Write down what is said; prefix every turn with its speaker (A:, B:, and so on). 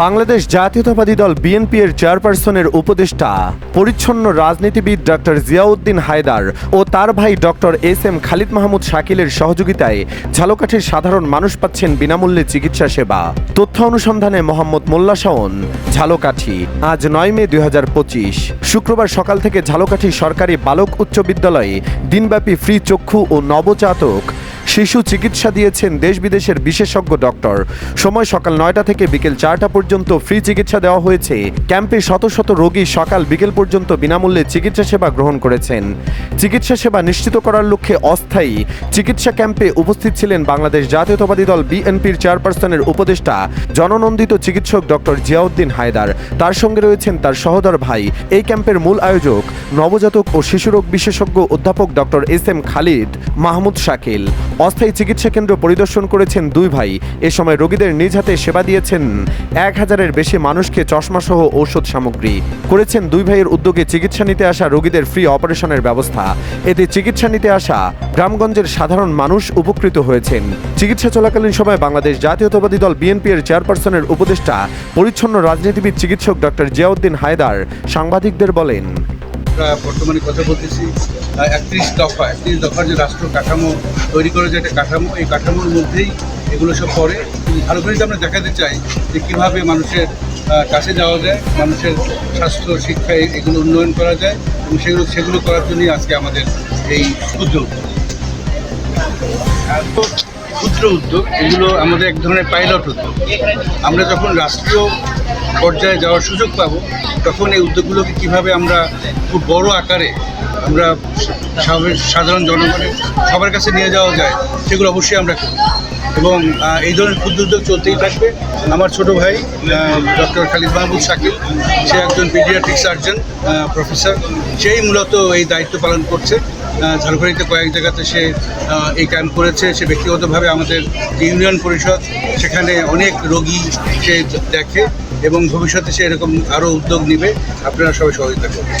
A: বাংলাদেশ জাতীয়তাবাদী দল বিএনপি এর চেয়ারপারসনের উপদেষ্টা, পরিচ্ছন্ন রাজনীতিবিদ ডক্টর জিয়াউদ্দিন হায়দার ও তার ভাই doctor S M Khalid Mahmud শাকিলের সহযোগিতায় ঝালকাঠির সাধারণ মানুষ পাচ্ছেন বিনামূল্যে চিকিৎসা সেবা। তথ্য অনুসন্ধানে মোহাম্মদ মোল্লা শাওন, ঝালকাঠি, আজ নয় মে দুই হাজার পঁচিশ। শুক্রবার সকাল থেকে ঝালকাঠি সরকারি বালক উচ্চ বিদ্যালয়ে দিনব্যাপী ফ্রি চক্ষু ও নবজাতক শিশু চিকিৎসা দিয়েছেন দেশ বিদেশের বিশেষজ্ঞ ডক্টর। সময় সকাল নয়টা থেকে বিকেল চারটা পর্যন্ত ফ্রি চিকিৎসা দেওয়া হয়েছে। ক্যাম্পে শত শত রোগী সকাল বিকেল পর্যন্ত বিনামূল্যে চিকিৎসা সেবা গ্রহণ করেছেন। চিকিৎসা সেবা নিশ্চিত করার লক্ষ্যে অস্থায়ী চিকিৎসা ক্যাম্পে উপস্থিত ছিলেন বাংলাদেশ জাতীয়তাবাদী দল বিএনপির চেয়ারপারসনের উপদেষ্টা, জননন্দিত চিকিৎসক ডক্টর জিয়াউদ্দিন হায়দার। তার সঙ্গে রয়েছেন তার সহোদর ভাই। এই ক্যাম্পের মূল আয়োজক নবজাতক ও শিশুরোগ বিশেষজ্ঞ অধ্যাপক doctor S M Khalid, Mahmud Shakil. অস্থায়ী চিকিৎসা কেন্দ্র পরিদর্শন করেছেন দুই ভাই। এ সময় রোগীদের নিজ হাতে সেবা দিয়েছেন এক হাজারের বেশি মানুষকে চশমা সহ ঔষধ সামগ্রী। করেছেন দুই ভাইয়ের উদ্যোগে চিকিৎসা নিতে আসা রোগীদের ফ্রি অপারেশনের ব্যবস্থা। এতে চিকিৎসা নিতে আসা গ্রামগঞ্জের সাধারণ মানুষ উপকৃত হয়েছেন। চিকিৎসা চলাকালীন সময় বাংলাদেশ জাতীয়তাবাদী দল বিএনপি এর চেয়ারপারসনের উপদেষ্টা, পরিচ্ছন্ন রাজনীতিবিদ চিকিৎসক ডক্টর জিয়াউদ্দিন হায়দার সাংবাদিকদের বলেন।
B: বর্তমানে কথা বলতেছি একত্রিশ দফা, একত্রিশ দফার যে রাষ্ট্র কাঠামো তৈরি করে যে একটা কাঠামো, এই কাঠামোর মধ্যেই এগুলো সব পড়ে। ভালো করে আমরা দেখাতে চাই যে কীভাবে মানুষের কাছে যাওয়া যায়, মানুষের স্বাস্থ্য, শিক্ষা এগুলো উন্নয়ন করা যায়, এবং সেগুলো সেগুলো করার জন্যই আজকে আমাদের এই উদ্যোগ। এত ক্ষুদ্র উদ্যোগ, এগুলো আমাদের এক ধরনের পাইলট উদ্যোগ। আমরা যখন রাষ্ট্রীয় পর্যায়ে যাওয়ার সুযোগ পাবো, তখন এই উদ্যোগগুলোকে কীভাবে আমরা খুব বড় আকারে আমরা সাধারণ জনগণের সবার কাছে নিয়ে যাওয়া যায় সেগুলো অবশ্যই আমরা করি। এবং এই ধরনের ক্ষুদ্র উদ্যোগ চলতেই থাকবে। আমার ছোট ভাই ডক্টর খালিদ মাহমুদ শাকিল সে একজন পিডিয়াট্রিক সার্জন প্রফেসর সেই মূলত এই দায়িত্ব পালন করছে। আহ, কয়েক জায়গাতে সে এই ক্যাম্প করেছে। সে ব্যক্তিগতভাবে আমাদের ইউনিয়ন পরিষদ সেখানে অনেক রোগী সে দেখে এবং ভবিষ্যতে সে এরকম আরও উদ্যোগ নেবে। আপনারা সবাই সহযোগিতা করবেন।